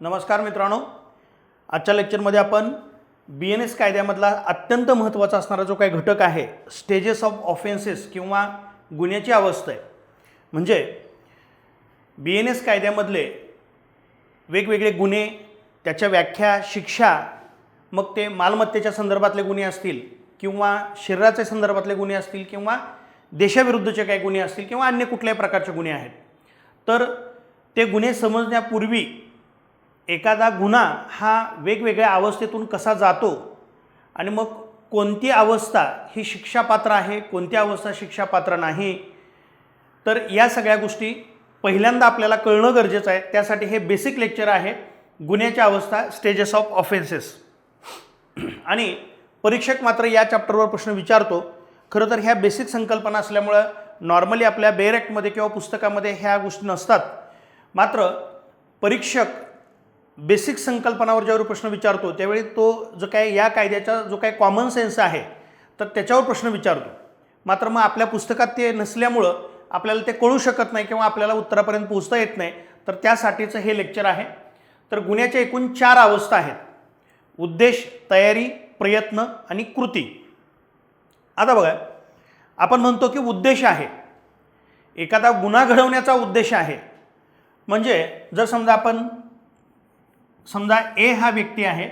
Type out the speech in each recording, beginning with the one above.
नमस्कार मित्रांनो. आजच्या लेक्चरमध्ये आपण बी एन एस कायद्यामधला अत्यंत महत्त्वाचा असणारा जो काही घटक आहे स्टेजेस ऑफ ऑफेन्सेस किंवा गुन्ह्याची अवस्था आहे. म्हणजे बी एन एस कायद्यामधले वेगवेगळे गुन्हे त्याच्या व्याख्या शिक्षा मग ते मालमत्तेच्या संदर्भातले गुन्हे असतील किंवा शरीराच्या संदर्भातले गुन्हे असतील किंवा देशाविरुद्धचे काही गुन्हे असतील किंवा अन्य कुठल्याही प्रकारचे गुन्हे आहेत. तर ते गुन्हे समजण्यापूर्वी एखादा गुन्हा हा वेगवेगळ्या अवस्थेतून कसा जातो आणि मग कोणती अवस्था ही शिक्षापात्र आहे कोणती अवस्था शिक्षापात्र नाही तर या सगळ्या गोष्टी पहिल्यांदा आपल्याला कळणं गरजेचं आहे. त्यासाठी हे बेसिक लेक्चर आहे गुन्ह्याच्या अवस्था स्टेजेस ऑफ ऑफेन्सेस आणि परीक्षक मात्र या चॅप्टरवर प्रश्न विचारतो. खरं तर ह्या बेसिक संकल्पना असल्यामुळं नॉर्मली आपल्या बेरॅक्टमध्ये किंवा पुस्तकामध्ये ह्या गोष्टी नसतात. मात्र परीक्षक बेसिक संकल्पनावर ज्यावेळी प्रश्न विचारतो त्यावेळी तो जो काय या कायद्याचा जो काय कॉमन सेन्स आहे तर त्याच्यावर प्रश्न विचारतो. मात्र मग आपल्या पुस्तकात ते नसल्यामुळं आपल्याला ते कळू शकत नाही किंवा आपल्याला उत्तरापर्यंत पोहोचता येत नाही. तर त्यासाठीचं हे लेक्चर आहे. तर गुन्ह्याच्या एकूण चार अवस्था आहेत. उद्देश तयारी प्रयत्न आणि कृती. आता बघा आपण म्हणतो की उद्देश आहे. एखादा गुन्हा घडवण्याचा उद्देश आहे. म्हणजे जर समजा आपण समजा ए हा व्यक्ती आहे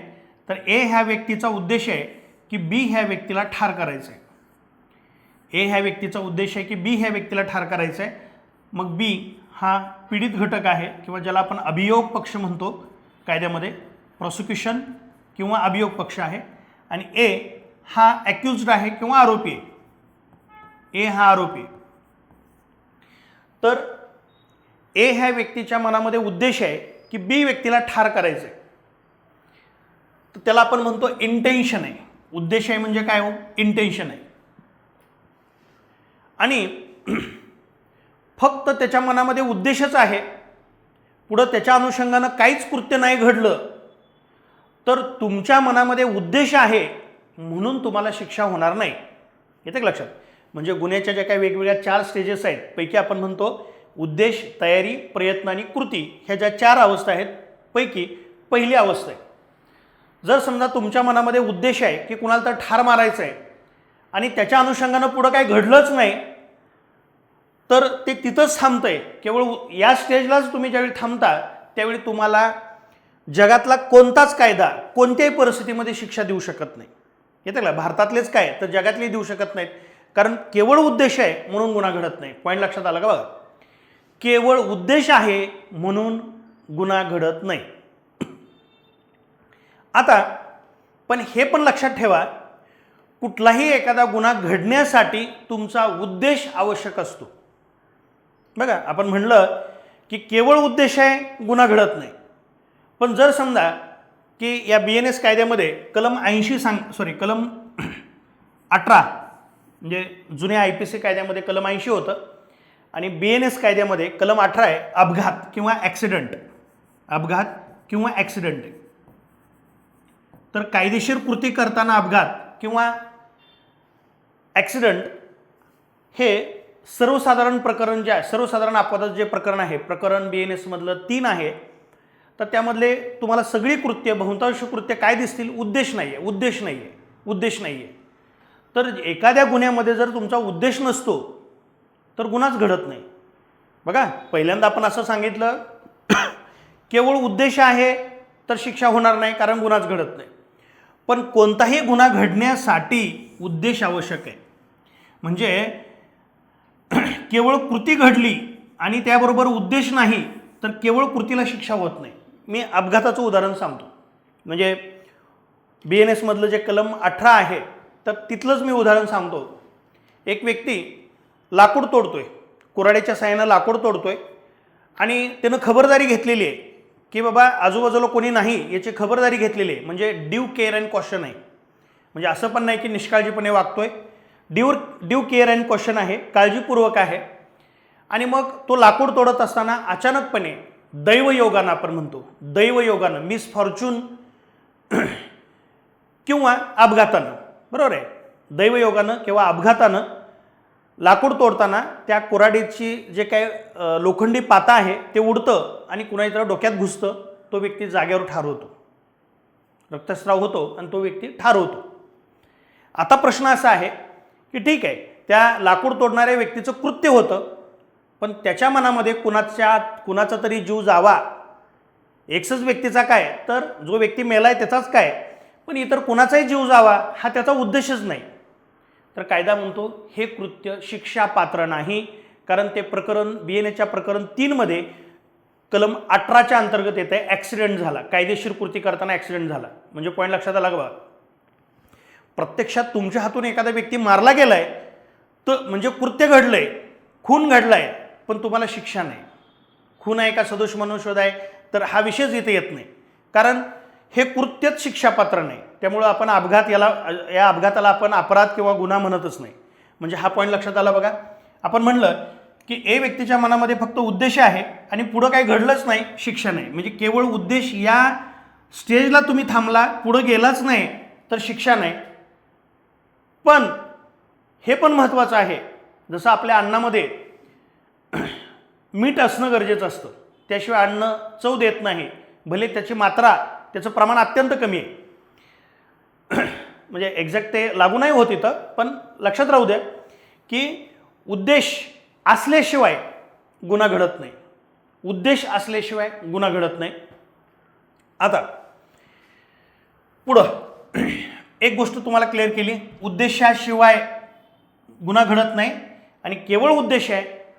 तर ए ह्या व्यक्तीचा उद्देश आहे की बी ह्या व्यक्तीला ठार करायचं आहे. ए ह्या व्यक्तीचा उद्देश आहे की बी ह्या व्यक्तीला ठार करायचं आहे. मग बी हा पीडित घटक आहे किंवा ज्याला आपण अभियोग पक्ष म्हणतो कायद्यामध्ये प्रॉसिक्युशन किंवा अभियोग पक्ष आहे. आणि ए हा ॲक्युज्ड आहे किंवा आरोपी आहे. ए हा आरोपी तर ए ह्या व्यक्तीच्या मनामध्ये उद्देश आहे की बी व्यक्तीला ठार करायचं आहे तर त्याला आपण म्हणतो इंटेन्शन आहे. उद्देश आहे म्हणजे काय हो? इंटेन्शन आहे. आणि फक्त त्याच्या मनामध्ये उद्देशच आहे. पुढं त्याच्या अनुषंगानं काहीच कृत्य नाही घडलं. तर तुमच्या मनामध्ये उद्देश आहे म्हणून तुम्हाला शिक्षा होणार नाही. येते का लक्षात? म्हणजे गुन्ह्याच्या ज्या काही वेगवेगळ्या चार स्टेजेस आहेत पैकी आपण म्हणतो उद्देश तयारी प्रयत्न आणि कृती ह्या ज्या चार अवस्था आहेत पैकी पहिली अवस्था आहे. जर समजा तुमच्या मनामध्ये उद्देश आहे की कुणाला तर ठार मारायचं आहे आणि त्याच्या अनुषंगानं पुढं काही घडलंच नाही तर ते तिथंच थांबतं आहे केवळ या स्टेजलाच तुम्ही ज्यावेळी थांबता त्यावेळी तुम्हाला जगातला कोणताच कायदा कोणत्याही परिस्थितीमध्ये शिक्षा देऊ शकत नाही. येतं का? भारतातलेच काय? तर जगातले देऊ शकत नाहीत. कारण केवळ उद्देश आहे म्हणून गुन्हा घडत नाही. पॉईंट लक्षात आला का बघा? केवळ उद्देश आहे म्हणून गुन्हा घडत नाही. आता पण हे पण लक्षात ठेवा कुठलाही एखादा गुन्हा घडण्यासाठी तुमचा उद्देश आवश्यक असतो. बघा आपण म्हणलं की केवळ उद्देश आहे गुन्हा घडत नाही. पण जर समजा की या बी एन एस कायद्यामध्ये कलम ऐंशी सांग सॉरी कलम अठरा म्हणजे जुन्या आय पी सी कायद्यामध्ये कलम ऐंशी होतं आणि बी एन एस कायद्यामध्ये कलम अठरा आहे अपघात किंवा ॲक्सिडंट अपघात किंवा ॲक्सिडंट तर कायदेशीर कृती करताना अपघात किंवा ॲक्सिडंट हे सर्वसाधारण प्रकरण जे आहे सर्वसाधारण अपघाताचं जे प्रकरण आहे प्रकरण बी एन एसमधलं तीन आहे तर त्यामधले तुम्हाला सगळी कृत्य बहुतांश कृत्य काय दिसतील? उद्देश नाही आहे उद्देश नाही आहे उद्देश नाही आहे तर एखाद्या गुन्ह्यामध्ये जर तुमचा उद्देश नसतो तर गुन्हाच घडत नाही. बघा पहिल्यांदा आपण असं सांगितलं केवळ उद्देश आहे तर शिक्षा होणार नाही कारण गुन्हाच घडत नाही. पण कोणताही गुन्हा घडण्यासाठी उद्देश आवश्यक आहे. म्हणजे केवळ कृती घडली आणि त्याबरोबर उद्देश नाही तर केवळ कृतीला शिक्षा होत नाही. मी अपघाताचं उदाहरण सांगतो. म्हणजे बी एन एसमधलं जे कलम अठरा आहे तर तिथलंच मी उदाहरण सांगतो. एक व्यक्ती लाकूड तोडतोय. कुऱ्हाडीच्या साह्यानं लाकूड तोडतोय. आणि त्यानं खबरदारी घेतलेली आहे की बाबा आजूबाजूला कोणी नाही याची खबरदारी घेतलेली आहे. म्हणजे ड्यू केअर अँड क्वेश्चन आहे. म्हणजे असं पण नाही की निष्काळजीपणे वागतोय. Due due care and question आहे. काळजीपूर्वक आहे. आणि मग तो लाकूड तोडत असताना अचानकपणे दैवयोगानं आपण म्हणतो. दैवयोगानं मिस फॉर्च्यून किंवा अपघातानं. बरोबर आहे? दैवयोगानं किंवा अपघातानं लाकूड तोडताना त्या कुऱ्हाडीची जे काय लोखंडी पाता आहे ते उडतं आणि कुणाच्या डोक्यात घुसतं तो व्यक्ती जागेवर ठार होतो रक्तस्राव होतो आणि तो व्यक्ती ठार होतो आता प्रश्न असा आहे की ठीक आहे त्या लाकूड तोडणाऱ्या व्यक्तीचं कृत्य होतं पण त्याच्या मनामध्ये कुणाच्या कुणाचा तरी जीव जावा. एकच व्यक्तीचा काय? तर जो व्यक्ती मेला आहे त्याचाच काय? पण इतर कुणाचाही जीव जावा हा त्याचा उद्देशच नाही. तर कायदा म्हणतो हे कृत्य शिक्षापात्र नाही. कारण ते प्रकरण बी एन एच्या प्रकरण तीनमध्ये कलम अठराच्या अंतर्गत येतं आहे ॲक्सिडेंट झाला. कायदेशीर कृती करताना ॲक्सिडेंट झाला. म्हणजे पॉईंट लक्षात आला बघा? प्रत्यक्षात तुमच्या हातून एखादा व्यक्ती मारला गेलाय तर म्हणजे कृत्य घडलंय खून घडलाय पण तुम्हाला शिक्षा नाही. खून आहे का सदोष मनुष्यवध आहे? तर हा विषयच इथे येत नाही. कारण हे कृत्यच शिक्षापात्र नाही. त्यामुळं आपण अपघात याला या अपघाताला आपण अपराध किंवा गुन्हा म्हणतच नाही. म्हणजे हा पॉईंट लक्षात आला बघा. आपण म्हणलं की ए व्यक्तीच्या मनामध्ये फक्त उद्देश आहे आणि पुढं काही घडलंच नाही शिक्षा नाही. म्हणजे केवळ उद्देश या स्टेजला तुम्ही थांबला पुढं गेलाच नाही तर शिक्षा नाही. पण हे पण महत्त्वाचं आहे. जसं आपल्या अन्नामध्ये मीठ असणं गरजेचं असतं. त्याशिवाय अन्न चव देत नाही. भले त्याची मात्रा त्याचं प्रमाण अत्यंत कमी आहे. म्हणजे एक्झॅक्ट ते लागू नाही होत इथं पण लक्षात राहू द्या की उद्देश असल्याशिवाय गुन्हा घडत नाही. उद्देश असल्याशिवाय गुन्हा घडत नाही. आता पुढं एक गोष्ट तुम्हाला क्लिअर केली. उद्देशाशिवाय गुन्हा घडत नाही आणि केवळ उद्देश आहे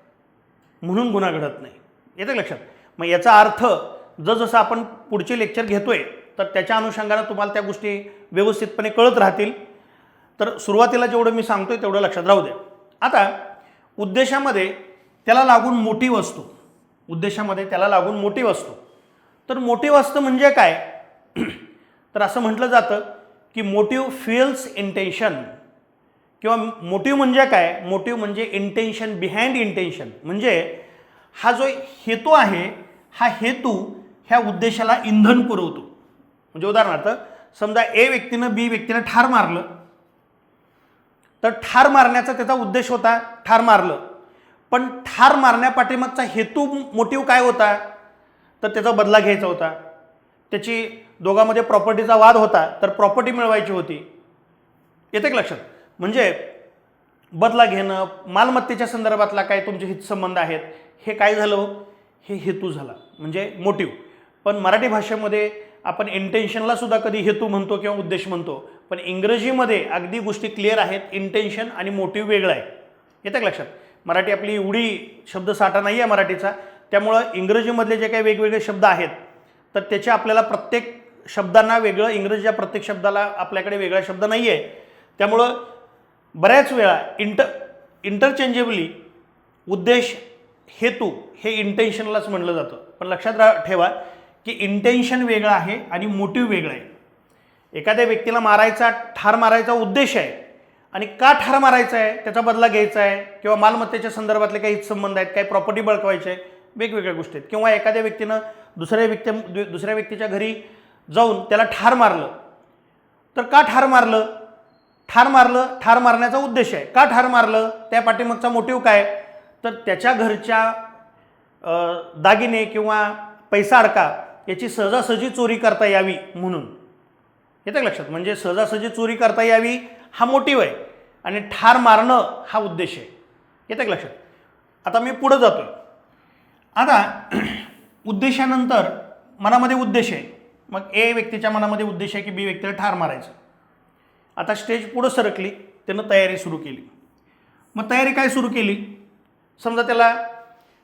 म्हणून गुन्हा घडत नाही. येतं लक्षात? मग याचा अर्थ जसजसं आपण पुढचे लेक्चर घेतोय तर त्याच्या अनुषंगानं तुम्हाला त्या गोष्टी व्यवस्थितपणे कळत राहतील. तर सुरुवातीला जेवढं मी सांगतोय तेवढं लक्षात राहू द्या. आता उद्देशामध्ये त्याला लागून मोठी वस्तू. उद्देशामध्ये त्याला लागून मोठी वस्तू. तर मोठी वस्तू म्हणजे काय? तर असं म्हटलं जातं की मोटिव्ह फिल्स इंटेन्शन किंवा मोटिव्ह म्हणजे काय? मोटिव्ह म्हणजे इंटेन्शन बिहाइंड इंटेन्शन म्हणजे हा जो हेतू आहे हा हेतू ह्या उद्देशाला इंधन पुरवतो. म्हणजे उदाहरणार्थ समजा ए व्यक्तीनं बी व्यक्तीनं ठार मारलं. तर ठार मारण्याचा त्याचा उद्देश होता ठार मारलं. पण ठार मारण्यापाठीमागचा हेतू मोटिव्ह काय होता? तर त्याचा बदला घ्यायचा होता. त्याची दोघांमध्ये प्रॉपर्टीचा वाद होता तर प्रॉपर्टी मिळवायची होती. येते लक्षात? म्हणजे बदला घेणं मालमत्तेच्या संदर्भातला काय तुमचे हितसंबंध आहेत हे काय झालं? हे हेतू झाला. म्हणजे मोटिव्ह पण मराठी भाषेमध्ये आपण इंटेन्शनला सुद्धा कधी हेतू म्हणतो किंवा उद्देश म्हणतो पण इंग्रजीमध्ये अगदी गोष्टी क्लिअर आहेत इंटेन्शन आणि मोटिव्ह वेगळं आहे. येतं का लक्षात? मराठी आपली एवढी शब्दसाठा नाही आहे मराठीचा त्यामुळं इंग्रजीमधले जे काही वेगवेगळे शब्द आहेत तर त्याचे आपल्याला प्रत्येक शब्दांना वेगळं इंग्रजीच्या प्रत्येक शब्दाला आपल्याकडे वेगळा शब्द नाही आहे त्यामुळं बऱ्याच वेळा इंटर इंटरचेंजेबली उद्देश हेतू हे इंटेन्शनलाच म्हणलं जातं. पण लक्षात रा ठेवा की इंटेन्शन वेगळं आहे आणि मोटिव्ह वेगळं आहे. एखाद्या व्यक्तीला मारायचा ठार मारायचा उद्देश आहे आणि का ठार मारायचा आहे त्याचा बदला घ्यायचा आहे किंवा मालमत्तेच्या संदर्भातले काही संबंध आहेत काही प्रॉपर्टी बळकवायचे आहे वेगवेगळ्या गोष्टी आहेत. किंवा एखाद्या व्यक्तीनं दुसऱ्या व्यक्ती दु- दुसऱ्या व्यक्तीच्या घरी जाऊन त्याला ठार मारलं. तर का ठार मारलं? ठार मारलं ठार मारण्याचा उद्देश आहे. का ठार मारलं? त्या पाठीमागचा मोटिव्ह काय? तर त्याच्या घरच्या दागिने किंवा पैसा अडका याची सहजासहजी चोरी करता यावी म्हणून. येतं लक्षात? म्हणजे सहजासहजी चोरी करता यावी हा मोटिव्ह आहे आणि ठार मारणं हा उद्देश आहे. येतं का लक्षात? आता मी पुढं जातो आता उद्देशानंतर मनामध्ये उद्देश आहे. मग ए व्यक्तीच्या मनामध्ये उद्देश आहे की बी व्यक्तीला ठार मारायचं. आता स्टेज पुढं सरकली त्यानं तयारी सुरू केली. मग तयारी काय सुरू केली? समजा त्याला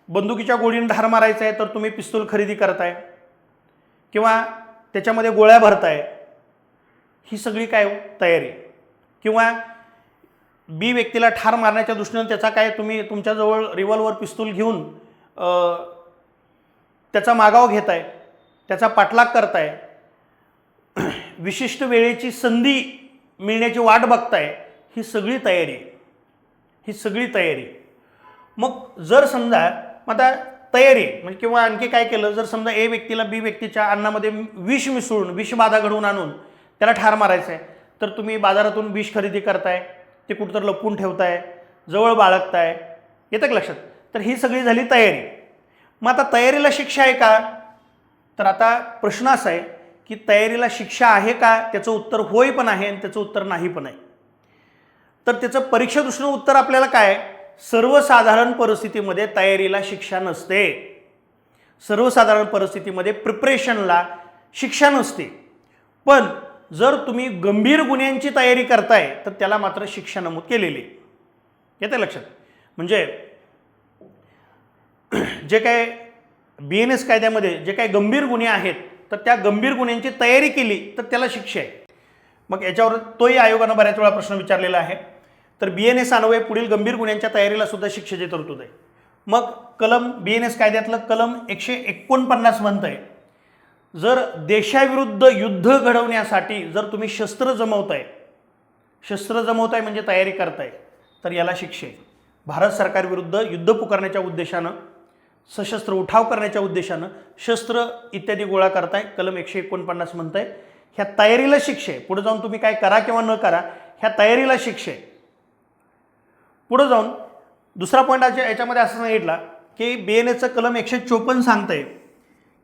बंदुकीच्या गोळीने ठार मारायचं आहे तर तुम्ही पिस्तूल खरेदी करताय. किंवा त्याच्यामध्ये गोळ्या भरताय ही सगळी काय हो? तयारी. किंवा बी व्यक्तीला ठार मारण्याच्या दृष्टीनं त्याचा काय तुम्ही तुमच्याजवळ रिव्हॉल्वर पिस्तूल घेऊन त्याचा मागाव घेताय त्याचा पाठलाग करताय विशिष्ट वेळेची संधी मिळण्याची वाट बघताय ही सगळी तयारी. ही सगळी तयारी. मग जर समजा मग आता तयारी म्हणजे किंवा आणखी काय केलं जर समजा ए व्यक्तीला बी व्यक्तीच्या अन्नामध्ये विष मिसळून विषबाधा घडवून आणून त्याला ठार मारायचं आहे तर तुम्ही बाजारातून विष खरेदी करताय ते कुठंतर लपवून ठेवताय जवळ बाळगताय येतं का लक्षात? तर ही सगळी झाली तयारी. मग आता तयारीला शिक्षा आहे का? तर आता प्रश्न असा आहे की तयारीला शिक्षा आहे का? त्याचं उत्तर होय पण आहे आणि त्याचं उत्तर नाही पण आहे. तर त्याचं परीक्षा दृष्टीनं उत्तर आपल्याला काय? आहे? सर्वसाधारण परिस्थितीमध्ये तयारीला शिक्षा नसते. सर्वसाधारण परिस्थितीमध्ये प्रिपरेशनला शिक्षा नसते. पण जर तुम्ही गंभीर गुन्ह्यांची तयारी करताय तर त्याला मात्र शिक्षा नमूद केलेली येते लक्षात? म्हणजे जे काय बी एन एस कायद्यामध्ये जे काही गंभीर गुन्हे आहेत तर त्या गंभीर गुन्ह्यांची तयारी केली तर त्याला शिक्षा आहे. मग याच्यावर तोही आयोगानं बऱ्याच वेळा प्रश्न विचारलेला आहे. तर बी एन एस अन्वये पुढील गंभीर गुन्ह्यांच्या तयारीला सुद्धा शिक्षेची तरतूद आहे. मग कलम बी एन एस कायद्यातलं कलम एकशे एकोणपन्नास म्हणतं आहे जर देशाविरुद्ध युद्ध घडवण्यासाठी जर तुम्ही शस्त्र जमवताय शस्त्र जमवताय म्हणजे तयारी करताय तर याला शिक्षे. भारत सरकारविरुद्ध युद्ध पुकारण्याच्या उद्देशानं सशस्त्र उठाव करण्याच्या उद्देशानं शस्त्र इत्यादी गोळा करताय कलम एकशे एकोणपन्नास म्हणताय. ह्या तयारीला शिक्षे. आहे पुढे जाऊन तुम्ही काय करा किंवा न करा ह्या तयारीला शिक्षे. आहे पुढं जाऊन दुसरा पॉईंट याच्यामध्ये असं सांगितला की बी एन एचं कलम एकशे चोपन्न सांगतंय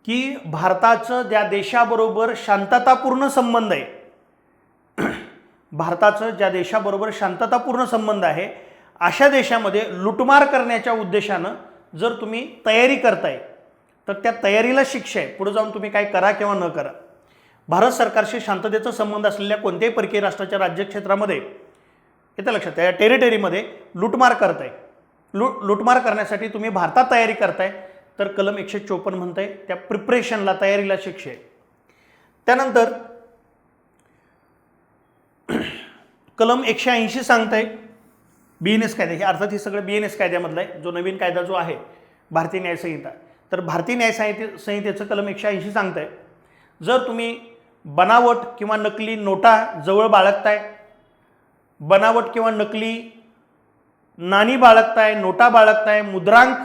की भारताचं ज्या देशाबरोबर शांततापूर्ण संबंध आहे भारताचं ज्या देशाबरोबर शांततापूर्ण संबंध आहे अशा देशामध्ये लुटमार करण्याच्या उद्देशानं जर तुम्ही तयारी करताय तर त्या तयारीला शिक्षा आहे. पुढे जाऊन तुम्ही काय करा किंवा न करा. भारत सरकारशी शांततेचा संबंध असलेल्या कोणत्याही परकीय राष्ट्राच्या राज्यक्षेत्रामध्ये येतं लक्षात या टेरिटरीमध्ये लुटमार करताय. लूट लुटमार करण्यासाठी तुम्ही भारतात तयारी करताय. तर कलम एकशे चोपन्न म्हणताय त्या प्रिपरेशनला तयारीला शिक्षा आहे. त्यानंतर कलम एकशे ऐंशी सांगताय बी एन एस कायदा. हे अर्थात हे सगळं बी एन एस कायद्यामधलं आहे. जो नवीन कायदा जो आहे भारतीय न्यायसंहिता. तर भारतीय न्यायसंहिते संहितेचं कलम एकशे ऐंशी सांगताय जर तुम्ही बनावट किंवा नकली नोटा जवळ बाळगताय बनावट किंवा नकली नाणी बाळगताय नोटा बाळगताय मुद्रांक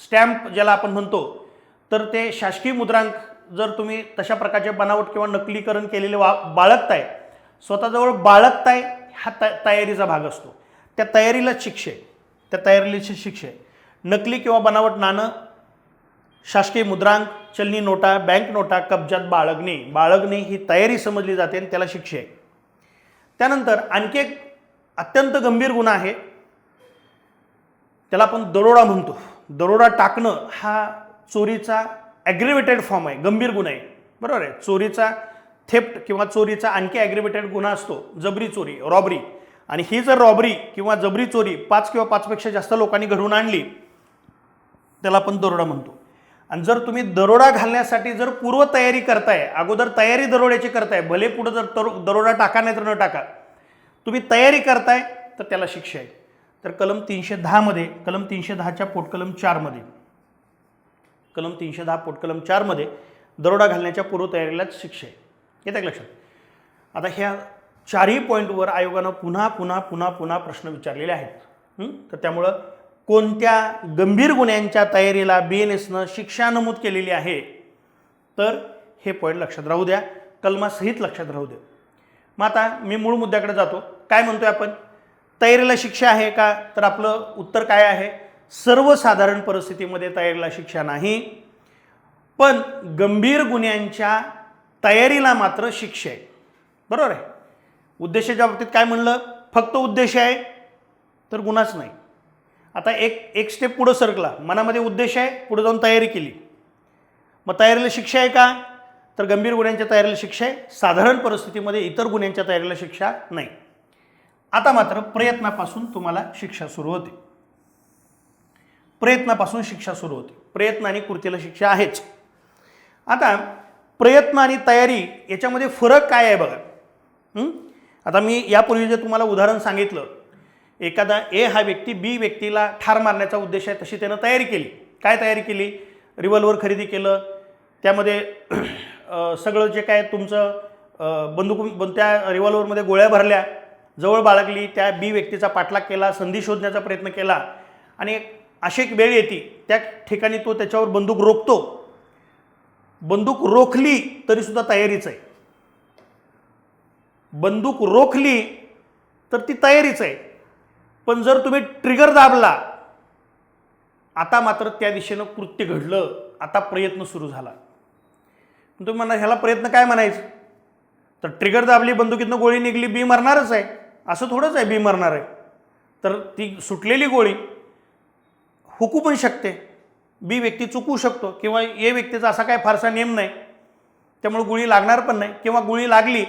स्टॅम्प ज्याला आपण म्हणतो तर ते शासकीय मुद्रांक जर तुम्ही तशा प्रकारचे बनावट किंवा नकलीकरण केलेले वा बाळगताय स्वतःजवळ बाळगताय हा त तयारीचा भाग असतो. त्या तयारीला शिक्षे त्या तयारीला शिक्षे. नकली किंवा बनावट नाणं शासकीय मुद्रांक चलनी नोटा बँक नोटा कब्जात बाळगणे. बाळगणे ही तयारी समजली जाते आणि त्याला शिक्षे. आहे त्यानंतर आणखी एक अत्यंत गंभीर गुन्हा आहे. त्याला आपण दरोडा म्हणतो. दरोडा टाकणं हा चोरीचा ॲग्रिवेटेड फॉर्म आहे गंभीर गुन्हा आहे. बरोबर आहे? चोरीचा थेफ्ट किंवा चोरीचा आणखी ॲग्रिवेटेड गुन्हा असतो जबरी चोरी रॉबरी आणि ही जर रॉबरी किंवा जबरी चोरी पाच किंवा पाचपेक्षा जास्त लोकांनी घडवून आणली त्याला आपण दरोडा म्हणतो. आणि जर तुम्ही दरोडा घालण्यासाठी जर पूर्वतयारी करताय अगोदर तयारी दरोड्याची करताय भले पुढं जर दरोडा टाका नाही तर न टाका तुम्ही तयारी करताय तर त्याला शिक्षा आहे. तर कलम तीनशे दहामध्ये कलम तीनशे दहाच्या पोटकलम चारमध्ये कलम तीनशे दहा पोटकलम चारमध्ये दरोडा घालण्याच्या पूर्वतयारीलाच शिक्षा आहे. येत्या का लक्षात? आता ह्या चारही पॉईंटवर आयोगानं पुन्हा पुन्हा पुन्हा पुन्हा प्रश्न विचारलेले आहेत. तर त्यामुळं कोणत्या गंभीर गुन्ह्यांच्या तयारीला बी एन एसनं शिक्षा नमूद केलेली आहे? तर हे पॉईंट लक्षात राहू द्या. कलमासहित लक्षात राहू द्या. मग आता मी मूळ मुद्द्याकडे जातो. काय म्हणतोय आपण? तयारीला शिक्षा आहे का? तर आपलं उत्तर काय आहे? सर्वसाधारण परिस्थितीमध्ये तयारीला शिक्षा नाही. पण गंभीर गुन्ह्यांच्या तयारीला मात्र शिक्षा आहे. बरोबर आहे? उद्देशाच्या बाबतीत काय म्हणलं? फक्त उद्देश आहे तर गुन्हाच नाही. आता एक एक स्टेप पुढं सरकला. मनामध्ये उद्देश आहे पुढे जाऊन तयारी केली. मग तयारीला शिक्षा आहे का? तर गंभीर गुन्ह्यांच्या तयारीला शिक्षा आहे. साधारण परिस्थितीमध्ये इतर गुन्ह्यांच्या तयारीला शिक्षा नाही. आता मात्र प्रयत्नापासून तुम्हाला शिक्षा सुरू होते. प्रयत्नापासून शिक्षा सुरू होते. प्रयत्न आणि कृतीला शिक्षा आहेच. आता प्रयत्न आणि तयारी याच्यामध्ये फरक काय आहे बघा. आता मी यापूर्वी जे तुम्हाला उदाहरण सांगितलं एखादा ए हा व्यक्ती बी व्यक्तीला ठार मारण्याचा उद्देश आहे तशी त्यानं तयारी केली. काय तयारी केली? रिव्हॉल्वर खरेदी केलं. त्यामध्ये सगळं जे काय तुमचं बंदूक बं- त्या रिव्हॉल्वरमध्ये गोळ्या भरल्या जवळ बाळगली त्या बी व्यक्तीचा पाठलाग केला संधी शोधण्याचा प्रयत्न केला आणि अशी एक वेळ येते त्या ठिकाणी तो त्याच्यावर बंदूक रोखतो. बंदूक रोखली तरीसुद्धा तयारीच आहे. बंदूक रोखली तर ती तयारीच आहे. पण जर तुम्ही ट्रिगर दाबला आता मात्र त्या दिशेनं कृत्य घडलं आता प्रयत्न सुरू झाला. तुम्ही म्हणा ह्याला प्रयत्न काय म्हणायचं? तर ट्रिगर दाबली बंदुकीतनं गोळी निघली बी मरणारच आहे. असं थोडंच आहे बी मरणार आहे. तर ती सुटलेली गोळी हुकू पण शकते. बी व्यक्ती चुकू शकतो किंवा ए व्यक्तीचा असा काय फारसा नियम नाही. त्यामुळे गोळी लागणार पण नाही. किंवा गुळी लागली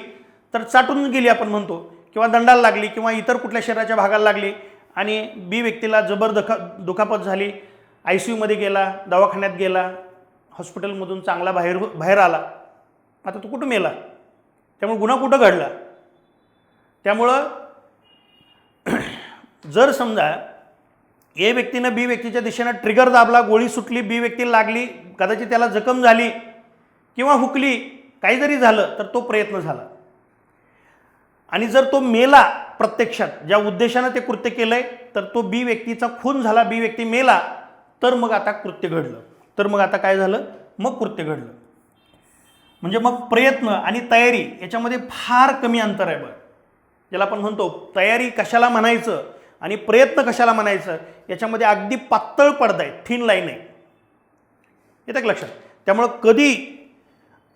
तर चाटून गेली आपण म्हणतो. किंवा दंडाला लागली किंवा इतर कुठल्या शरीराच्या भागाला लागली आणि बी व्यक्तीला जबर दखा दुखापत झाली आय सी यूमध्ये गेला दवाखान्यात गेला हॉस्पिटलमधून चांगला बाहेर हो- बाहेर आला. आता तो कुठं मेला? त्यामुळे गुन्हा कुठं घडला? त्यामुळं जर समजा ए व्यक्तीनं बी व्यक्तीच्या दिशेनं ट्रिगर दाबला गोळी सुटली बी व्यक्तीला लागली कदाचित त्याला जखम झाली किंवा हुकली काही जरी झालं तर तो प्रयत्न झाला. आणि जर तो मेला प्रत्यक्षात ज्या उद्देशानं ते कृत्य केलं आहे तर तो बी व्यक्तीचा खून झाला बी व्यक्ती मेला तर मग आता कृत्य घडलं. तर मग आता काय झालं? मग कृत्य घडलं. म्हणजे मग प्रयत्न आणि तयारी याच्यामध्ये फार कमी अंतर आहे बघ. ज्याला आपण म्हणतो तयारी कशाला म्हणायचं आणि प्रयत्न कशाला म्हणायचं याच्यामध्ये अगदी पातळ पडदा आहे थिन लाईन आहे. येतं का लक्षात? त्यामुळं कधी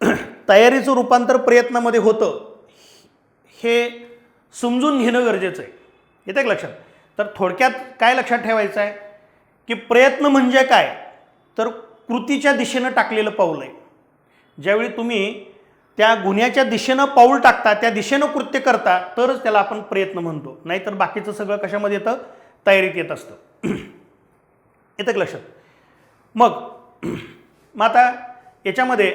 तयारीचं रूपांतर प्रयत्नामध्ये होतं हे समजून घेणं गरजेचं आहे. येतं का लक्षात? तर थोडक्यात काय लक्षात ठेवायचं आहे? की प्रयत्न म्हणजे काय? तर कृतीच्या दिशेनं टाकलेलं पाऊल आहे. ज्यावेळी तुम्ही त्या गुन्ह्याच्या दिशेनं पाऊल टाकता त्या दिशेनं कृत्य करता तरच त्याला आपण प्रयत्न म्हणतो. नाहीतर बाकीचं सगळं कशामध्ये येतं? तयारीत येत असतं. येतं का लक्षात? मग मग आता याच्यामध्ये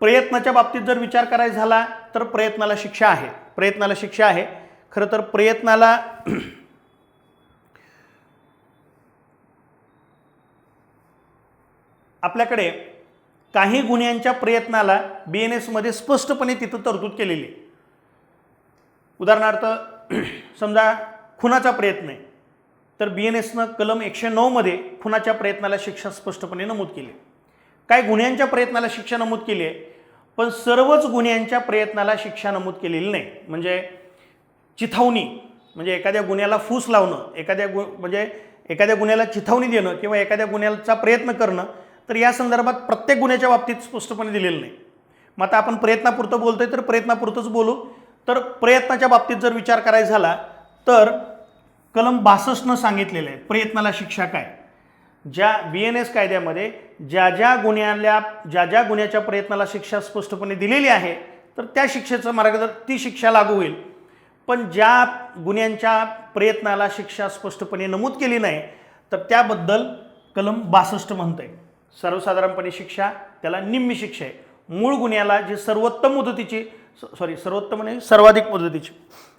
प्रयत्नाच्या बाबतीत जर विचार करायचा झाला तर प्रयत्नाला शिक्षा आहे. प्रयत्नाला शिक्षा आहे. खरं तर प्रयत्नाला आपल्याकडे काही गुन्ह्यांच्या प्रयत्नाला बी एन एसमध्ये स्पष्टपणे तिथं तरतूद केलेली आहे. उदाहरणार्थ समजा खुनाचा प्रयत्न आहे तर बी एन एसनं कलम एकशे नऊमध्ये खुनाच्या प्रयत्नाला शिक्षा स्पष्टपणे नमूद केली आहे. काय गुन्ह्यांच्या प्रयत्नाला शिक्षा नमूद केली आहे? पण सर्वच गुन्ह्यांच्या प्रयत्नाला शिक्षा नमूद केलेली नाही. म्हणजे चिथावणी म्हणजे एखाद्या गुन्ह्याला फूस लावणं एखाद्या गु म्हणजे एखाद्या गुन्ह्याला चिथावणी देणं किंवा एखाद्या गुन्ह्याचा प्रयत्न करणं तर या संदर्भात प्रत्येक गुन्ह्याच्या बाबतीत स्पष्टपणे दिलेलं नाही. मग आता आपण प्रयत्नापुरतं बोलतोय तर प्रयत्नापुरतंच बोलू. तर प्रयत्नाच्या बाबतीत जर विचार करायचा झाला तर कलम बासष्टनं सांगितलेलं आहे प्रयत्नाला शिक्षा काय? ज्या बी एन एस कायद्यामध्ये ज्या ज्या गुन्ह्याला ज्या ज्या गुन्ह्याच्या प्रयत्नाला शिक्षा स्पष्टपणे दिलेली आहे तर त्या शिक्षेचं मार्गदर्शन ती शिक्षा लागू होईल. पण ज्या गुन्ह्यांच्या प्रयत्नाला शिक्षा स्पष्टपणे नमूद केली नाही तर त्याबद्दल कलम बासष्ट म्हणतंय. सर्वसाधारणपणे शिक्षा त्याला निम्मी शिक्षा आहे. मूळ गुन्ह्याला जी सर्वोत्तम मुदतीची सॉरी सर्वोत्तम नाही सर्वाधिक मुदतीची.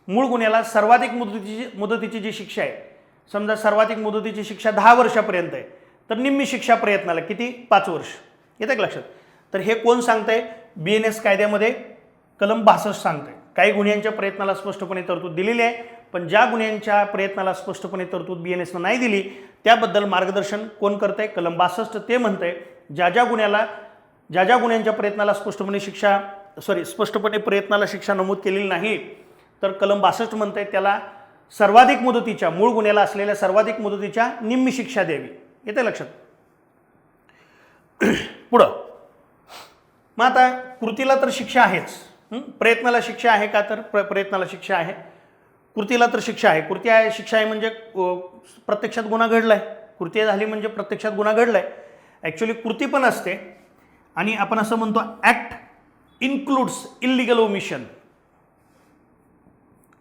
मूळ गुन्ह्याला सर्वाधिक मुदतीची मुदतीची जी शिक्षा आहे समजा सर्वाधिक मुदतीची शिक्षा दहा वर्षापर्यंत आहे तर निम्मी शिक्षा प्रयत्नाला किती? पाच वर्ष. येतं का लक्षात? तर हे कोण सांगतंय? बी एन एस कायद्यामध्ये कलम बासष्ट सांगतंय. काही गुन्ह्यांच्या प्रयत्नाला स्पष्टपणे तरतूद दिलेली आहे. पण ज्या गुन्ह्यांच्या प्रयत्नाला स्पष्टपणे तरतूद बी एन एसनं नाही दिली त्याबद्दल मार्गदर्शन कोण करतंय? कलम बासष्ट ते म्हणतंय. ज्या ज्या गुन्ह्याला ज्या ज्या गुन्ह्यांच्या प्रयत्नाला स्पष्टपणे शिक्षा सॉरी स्पष्टपणे प्रयत्नाला शिक्षा नमूद केलेली नाही तर कलम बासष्ट म्हणतंय त्याला सर्वाधिक मुदतीच्या मूळ गुन्ह्याला असलेल्या सर्वाधिक मुदतीच्या निम्मी शिक्षा द्यावी. येते लक्षात? पुढं. मग आता कृतीला तर शिक्षा आहेच. प्रयत्नाला शिक्षा आहे का तर? प्र प्रयत्नाला शिक्षा आहे. कृतीला तर शिक्षा आहे. कृती आहे शिक्षा आहे म्हणजे प्रत्यक्षात गुन्हा घडला आहे कृती झाली म्हणजे प्रत्यक्षात गुन्हा घडला आहे ॲक्च्युली कृती पण असते. आणि आपण असं म्हणतो act includes illegal omission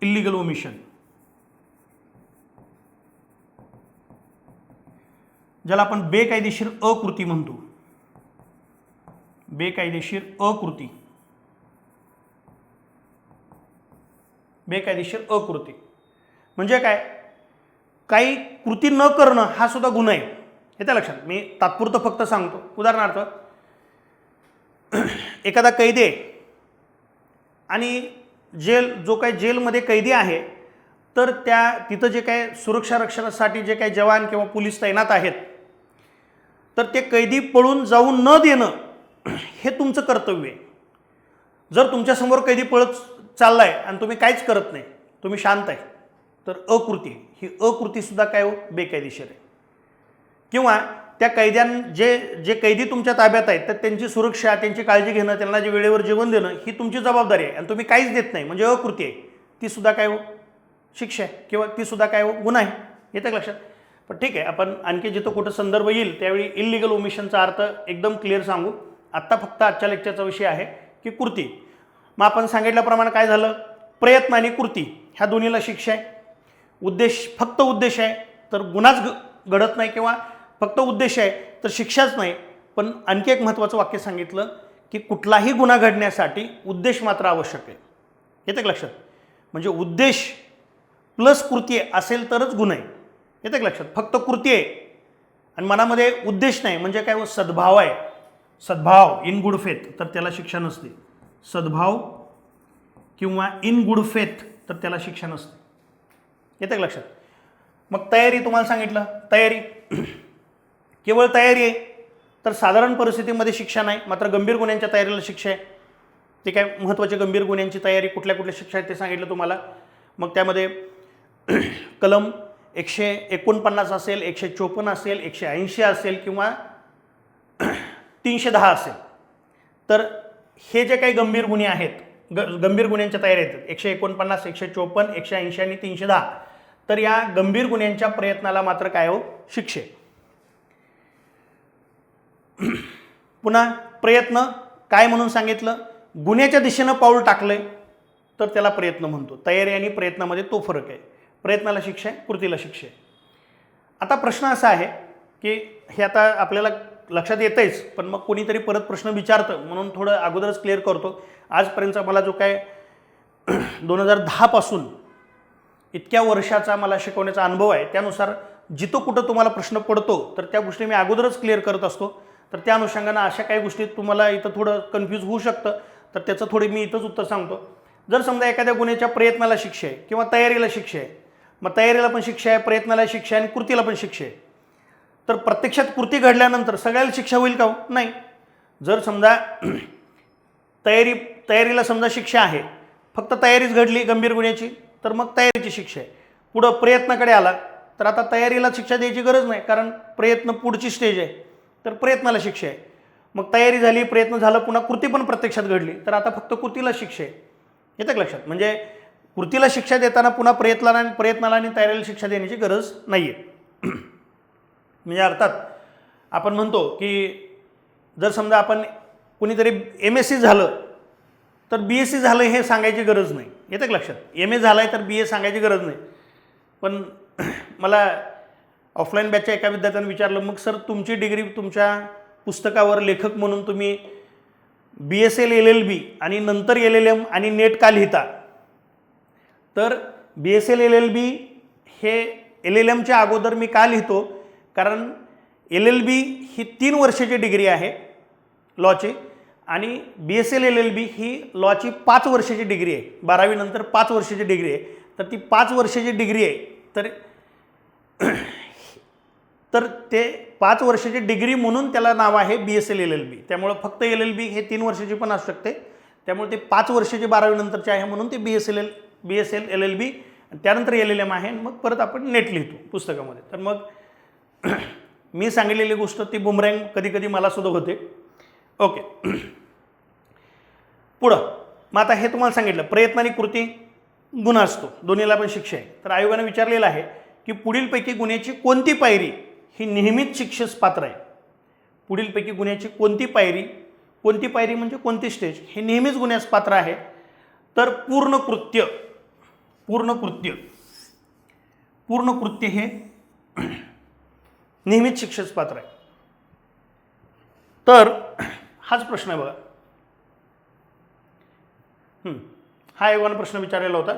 illegal omission ज्याला आपण बेकायदेशीर अकृती म्हणतो. बेकायदेशीर अकृती बेकायदेशीर अकृती. म्हणजे काय? काही कृती न करणं हा सुद्धा गुन्हा आहे. हे त्या लक्षात. मी तात्पुरतं फक्त सांगतो. उदाहरणार्थ एखादा कैदी आहे आणि जेल जो काही जेलमध्ये कैदी आहे तर त्या तिथं जे काय सुरक्षा रक्षणासाठी जे काही जवान किंवा पोलीस तैनात आहेत तर ते कैदी पळून जाऊन न देणं हे तुमचं कर्तव्य आहे. जर तुमच्यासमोर कैदी पळत चालला आहे आणि तुम्ही काहीच करत नाही तुम्ही शांत आहे. तर अकृती ही अकृतीसुद्धा काय हो? बेकायदेशीर आहे. किंवा त्या कैद्यां जे जे कैदी तुमच्या ताब्यात आहेत तर त्यांची सुरक्षा त्यांची काळजी घेणं त्यांना जे वेळेवर जेवण देणं ही तुमची जबाबदारी आहे. आणि तुम्ही काहीच देत नाही. म्हणजे अकृती आहे. तीसुद्धा काय हो? शिक्षा आहे. किंवा तीसुद्धा काय हो? गुन्हा आहे. येतं लक्षात? पण ठीक आहे. आपण आणखी जिथं कुठं संदर्भ येईल त्यावेळी इलिगल ओमिशनचा अर्थ एकदम क्लिअर सांगू. आत्ता फक्त आजच्या लेक्चरचा विषय आहे की कृती. मग आपण सांगितल्याप्रमाणे काय झालं? प्रयत्न आणि कृती ह्या दोन्हीला शिक्षा आहे. उद्देश फक्त उद्देश आहे तर गुन्हाच घडत नाही किंवा फक्त उद्देश आहे तर शिक्षाच नाही. पण आणखी एक महत्त्वाचं वाक्य सांगितलं की कुठलाही गुन्हा घडण्यासाठी उद्देश मात्र आवश्यक आहे. येते का लक्षात? म्हणजे उद्देश प्लस कृती असेल तरच गुन्हा आहे. येते का लक्षात? फक्त कृती आहे. आणि मनामध्ये उद्देश नाही म्हणजे काय? सद्भाव आहे. सद्भाव इन गुड फेथ तर त्याला शिक्षा नसते. सद्भाव किंवा इन गुड फेथ तर त्याला शिक्षा नसते. येतं का लक्षात? मग तयारी तुम्हाला सांगितलं तयारी. केवळ तयारी आहे तर साधारण परिस्थितीमध्ये शिक्षा नाही मात्र गंभीर गुन्ह्यांच्या तयारीला शिक्षा आहे. ते काय महत्त्वाचे गंभीर गुन्ह्यांची तयारी कुठल्या कुठल्या शिक्षा आहेत ते सांगितलं तुम्हाला. मग त्यामध्ये कलम एकशे एकोणपन्नास असेल एकशे चोपन्न असेल एकशे ऐंशी असेल किंवा तीनशे दहा असेल. तर हे जे काही गंभीर गुन्हे आहेत ग गंभीर गुन्ह्यांच्या तयारी आहेत एकशे एकोणपन्नास एकशे चोपन्न एकशे ऐंशी आणि तीनशे दहा तर या गंभीर गुन्ह्यांच्या प्रयत्नाला मात्र काय हो? शिक्षे पुन्हा प्रयत्न काय म्हणून सांगितलं? गुन्ह्याच्या दिशेनं पाऊल टाकलंय तर त्याला प्रयत्न म्हणतो. तयारी आणि प्रयत्नामध्ये तो फरक आहे. प्रयत्नाला शिक्षा आहे कृतीला शिक्षा आहे. आता प्रश्न असा आहे की हे आता आपल्याला लक्षात येतंच पण मग कोणीतरी परत प्रश्न विचारतं म्हणून थोडं अगोदरच क्लिअर करतो. आजपर्यंतचा मला जो काय दोन हजार दहापासून इतक्या वर्षाचा मला शिकवण्याचा अनुभव आहे त्यानुसार जिथं कुठं तुम्हाला प्रश्न पडतो तर त्या गोष्टी मी अगोदरच क्लिअर करत असतो. तर त्या अनुषंगानं अशा काही गोष्टी तुम्हाला इथं थोडं कन्फ्यूज होऊ शकतं तर त्याचं थोडी मी इथंच उत्तर सांगतो. जर समजा एखाद्या गुन्ह्याच्या प्रयत्नाला शिक्षा आहे किंवा तयारीला शिक्षा आहे मग तयारीला पण शिक्षा आहे प्रयत्नाला शिक्षा आहे आणि कृतीला पण शिक्षा आहे. तर प्रत्यक्षात कृती घडल्यानंतर सगळ्याला शिक्षा होईल का हो? नाही. जर समजा तयारी तयारीला समजा शिक्षा आहे फक्त तयारीच घडली गंभीर गुन्ह्याची तर मग तयारीची शिक्षा आहे. पुढं प्रयत्नाकडे आला तर आता तयारीला शिक्षा द्यायची गरज नाही कारण प्रयत्न पुढची स्टेज आहे तर प्रयत्नाला शिक्षा आहे. मग तयारी झाली प्रयत्न झाला पुन्हा कृती पण प्रत्यक्षात घडली तर आता फक्त कृतीला शिक्षा आहे. येतं का लक्षात? म्हणजे कृतीला शिक्षा देताना पुन्हा प्रयत्नाला प्रयत्नाला आणि तयारीला शिक्षा देण्याची गरज नाही आहे म्हणजे अर्थात आपण म्हणतो की जर समजा आपण कुणीतरी एम एस सी झालं तर बी एस सी झालं हे सांगायची गरज नाही. येतं का लक्षात? एम ए झालं आहे तर बी ए सांगायची गरज नाही. पण मला ऑफलाईन बॅचच्या एका विद्यार्थ्यानं विचारलं मग सर तुमची डिग्री तुमच्या पुस्तकावर लेखक म्हणून तुम्ही B S L L L B आणि नंतर एल एल एम आणि नेट का लिहिता? तर B S L L L B हे एल एल एमच्या अगोदर मी का लिहितो? कारण एल एल बी ही तीन वर्षाची डिग्री आहे लॉची आणि B S L L L B ही लॉची पाच वर्षाची डिग्री आहे बारावीनंतर पाच वर्षाची डिग्री आहे तर ती पाच वर्षाची डिग्री आहे तर तर ते पाच वर्षाची डिग्री म्हणून त्याला नाव आहे B S L L L B त्यामुळं फक्त एल एल बी हे तीन वर्षाची पण असू शकते त्यामुळे ते पाच वर्षाची बारावीनंतरचे आहे म्हणून ते B S L L B S L L L B त्यानंतर एल एल एम आहे मग परत आपण नेट लिहितो पुस्तकामध्ये तर मग मी सांगितलेली गोष्ट ती बुमरँग कधी कधी मला सुद्धा होते. ओके. पुढं. मग आता हे तुम्हाला सांगितलं प्रयत्न आणि कृती गुन्हा असतो. दोन्हीला पण शिक्षा आहे. तर आयोगाने विचारलेलं आहे की पुढीलपैकी गुन्ह्याची कोणती पायरी ही नेहमीच शिक्षेस पात्र आहे? पुढीलपैकी गुन्ह्याची कोणती पायरी कोणती पायरी म्हणजे कोणती स्टेज हे नेहमीच गुन्ह्यास पात्र आहे? तर पूर्ण कृत्य पूर्ण कृत्य पूर्ण कृत्य हे नेहमीच शिक्षेस पात्र आहे. तर हाच प्रश्न आहे बघा. हा एवढा प्रश्न विचारलेला होता.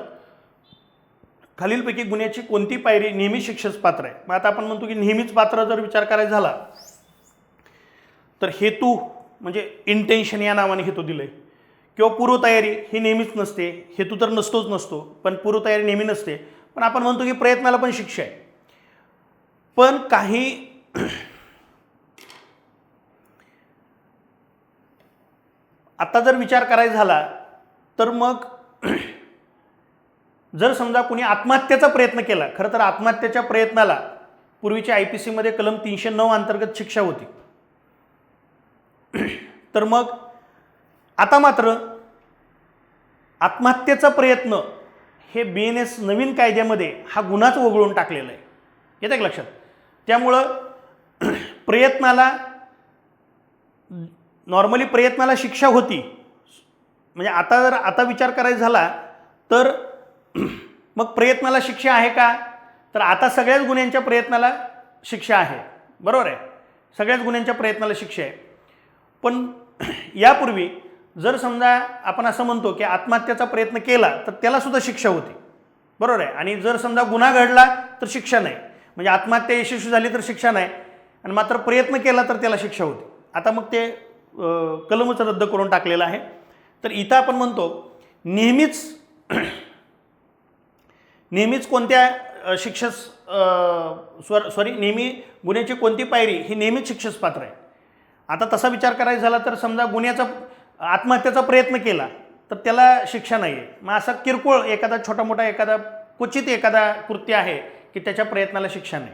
खालीलपैकी गुन्ह्याची कोणती पायरी नेहमी शिक्षेस पात्र आहे? मग आता आपण म्हणतो की नेहमीच पात्र जर विचार करायचा झाला तर हेतू म्हणजे इंटेन्शन या नावाने हेतू आहे किंवा पूर्वतयारी ही नेहमीच नसते हेतू तर नसतोच नसतो पण पूर्वतयारी नेहमी नसते. पण आपण म्हणतो की प्रयत्नाला पण शिक्षा आहे. पण काही आता जर विचार करायचा झाला तर मग जर समजा कुणी आत्महत्येचा प्रयत्न केला खरं तर आत्महत्येच्या प्रयत्नाला पूर्वीच्या आय पी सीमध्ये कलम तीनशे नऊ अंतर्गत शिक्षा होती. तर मग आता मात्र आत्महत्येचा प्रयत्न हे बी एन एस नवीन कायद्यामध्ये हा गुन्हाच वगळून टाकलेला आहे. येतं का लक्षात? त्यामुळं प्रयत्नाला नॉर्मली प्रयत्नाला शिक्षा होती. म्हणजे आता जर आता विचार करायचा झाला तर मग प्रयत्नाला शिक्षा आहे का? तर आता सगळ्याच गुन्ह्यांच्या प्रयत्नाला शिक्षा आहे. बरोबर आहे? सगळ्याच गुन्ह्यांच्या प्रयत्नाला शिक्षा आहे. पण यापूर्वी जर समजा आपण असं म्हणतो की आत्महत्येचा प्रयत्न केला तर त्यालासुद्धा शिक्षा होती. बरोबर आहे? आणि जर समजा गुन्हा घडला तर शिक्षा नाही. म्हणजे आत्महत्या यशस्वी झाली तर शिक्षा नाही. आणि मात्र प्रयत्न केला तर त्याला शिक्षा होते. आता मग ते कलमच रद्द करून टाकलेलं आहे. तर इथं आपण म्हणतो नेहमीच नेहमीच कोणत्या शिक्षस स्वर सॉरी नेहमी गुन्ह्याची कोणती पायरी ही नेहमीच शिक्षस पात्र आहे. आता तसा विचार करायचा झाला तर समजा गुन्ह्याचा आत्महत्येचा प्रयत्न केला तर त्याला शिक्षा नाही आहे मग असा किरकोळ एखादा छोटा मोठा एखादा क्वचित एखादा कृत्य आहे की त्याच्या प्रयत्नाला शिक्षा नाही.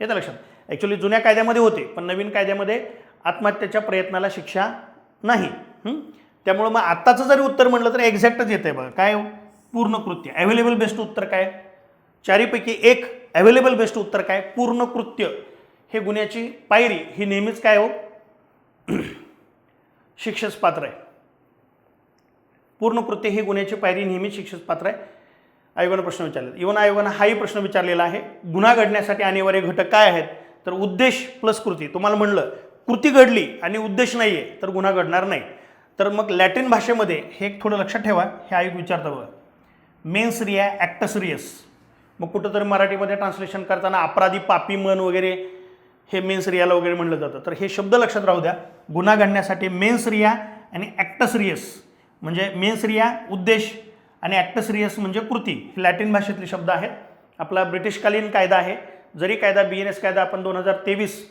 येतं लक्षात. ॲक्च्युली जुन्या कायद्यामध्ये होते पण नवीन कायद्यामध्ये आत्महत्येच्या प्रयत्नाला शिक्षा नाही. त्यामुळं मग आत्ताचं जरी उत्तर म्हटलं तर एक्झॅक्टच येतं आहे बघा. काय हो? पूर्ण कृत्य. ॲव्हेलेबल बेस्ट उत्तर काय? चारीपैकी एक ॲव्हेलेबल बेस्ट उत्तर काय? पूर्ण कृत्य. हे गुन्ह्याची पायरी ही नेहमीच काय हो? शिक्षेस पात्र आहे. पूर्ण कृत्य ही गुन्ह्याची पायरी नेहमीच शिक्षेस पात्र आहे. आयोगानं प्रश्न विचारले इवन आयोगानं हाही प्रश्न विचारलेला आहे गुन्हा घडण्यासाठी अनिवार्य घटक काय आहेत? तर उद्देश प्लस कृती. तुम्हाला म्हणलं कृती घडली आणि उद्देश नाही आहे तर गुन्हा घडणार नाही. तर मग लॅटिन भाषेमध्ये हे एक थोडं लक्षात ठेवा हे आयोग विचारतं बघा. मेन्स रिया ॲक्टस रियस मग कुठंतरी मराठीमध्ये ट्रान्सलेशन करताना अपराधी पापी मन वगैरे हे मेन्स रियाला वगैरे म्हणलं जातं. तर हे शब्द लक्षात राहू द्या. गुन्हा घडण्यासाठी मेन्स रिया आणि ॲक्टस रियस म्हणजे मेन्स रिया उद्देश आणि ॲक्टस रियस म्हणजे कृती हे लॅटिन भाषेतले शब्द आहेत. आपला ब्रिटिशकालीन कायदा आहे. जरी कायदा बी एन एस कायदा आपण दोन हजार तेवीस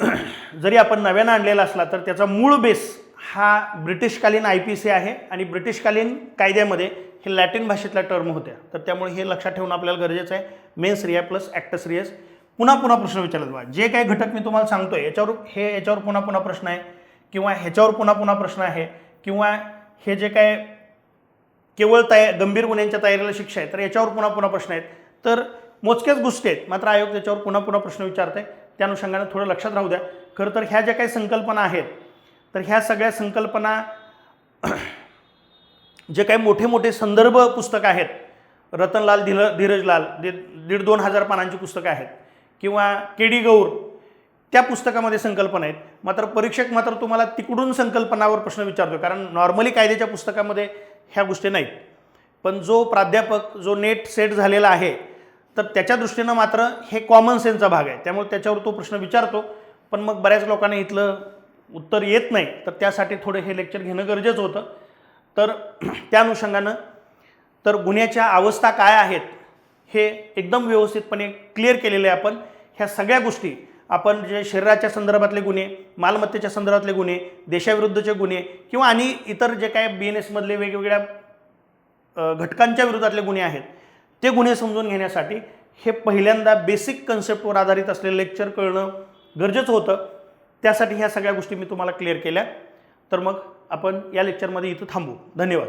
जरी आपण नव्यानं आणलेला असला तर त्याचा मूळ बेस हा ब्रिटिशकालीन आय पी सी आहे आणि ब्रिटिशकालीन कायद्यामध्ये हे लॅटिन भाषेतल्या टर्म होत्या. तर त्यामुळे हे लक्षात ठेवणं आपल्याला गरजेचं आहे. Mens rea plus actus reus पुन्हा पुन्हा प्रश्न विचारला बघा. जे काही घटक मी तुम्हाला सांगतोय याच्यावर हे याच्यावर पुन्हा पुन्हा प्रश्न आहे किंवा ह्याच्यावर पुन्हा पुन्हा प्रश्न आहे किंवा हे जे काय केवळ तया गंभीर गुन्ह्यांच्या तयारीला शिक्षा आहे. तर याच्यावर पुन्हा पुन्हा प्रश्न आहेत. तर मोजक्याच गोष्टी आहेत. मात्र आयोग त्याच्यावर पुन्हा पुन्हा प्रश्न विचारत आहे त्या अनुषंगानं थोडं लक्षात राहू द्या. खरं तर ह्या ज्या काही संकल्पना आहेत तर ह्या सगळ्या संकल्पना जे काही मोठे मोठे संदर्भ पुस्तकं आहेत रतनलाल धीर धीरजलाल दीड दीड दोन हजार पानांची पुस्तकं आहेत किंवा के डी गौर त्या पुस्तकामध्ये संकल्पना आहेत. मात्र परीक्षक मात्र तुम्हाला तिकडून संकल्पनावर प्रश्न विचारतो कारण नॉर्मली कायद्याच्या पुस्तकामध्ये ह्या गोष्टी नाहीत. पण जो प्राध्यापक जो नेट सेट झालेला आहे तर त्याच्या दृष्टीनं मात्र हे कॉमन सेन्सचा भाग आहे. त्यामुळे त्याच्यावर तो प्रश्न विचारतो. पण मग बऱ्याच लोकांना इथलं उत्तर येत नाही. तर त्यासाठी थोडं हे लेक्चर घेणं गरजेचं होतं. तर त्या अनुषंगानं तर गुन्ह्याच्या अवस्था काय आहेत हे एकदम व्यवस्थितपणे क्लिअर केलेले आहे आपण ह्या सगळ्या गोष्टी आपण जे शरीराच्या संदर्भातले गुन्हे मालमत्तेच्या संदर्भातले गुन्हे देशाविरुद्धचे गुन्हे किंवा आणि इतर जे काय बी एन एसमधले वेगवेगळ्या घटकांच्या विरोधातले गुन्हे आहेत ते गुन्हे समजून घेण्यासाठी हे पहिल्यांदा बेसिक कन्सेप्टवर आधारित असलेलं लेक्चर कळणं गरजेचं होतं. त्यासाठी ह्या सगळ्या गोष्टी मी तुम्हाला क्लिअर केल्या. तर मग आपण या लेक्चरमध्ये इथं थांबू. धन्यवाद.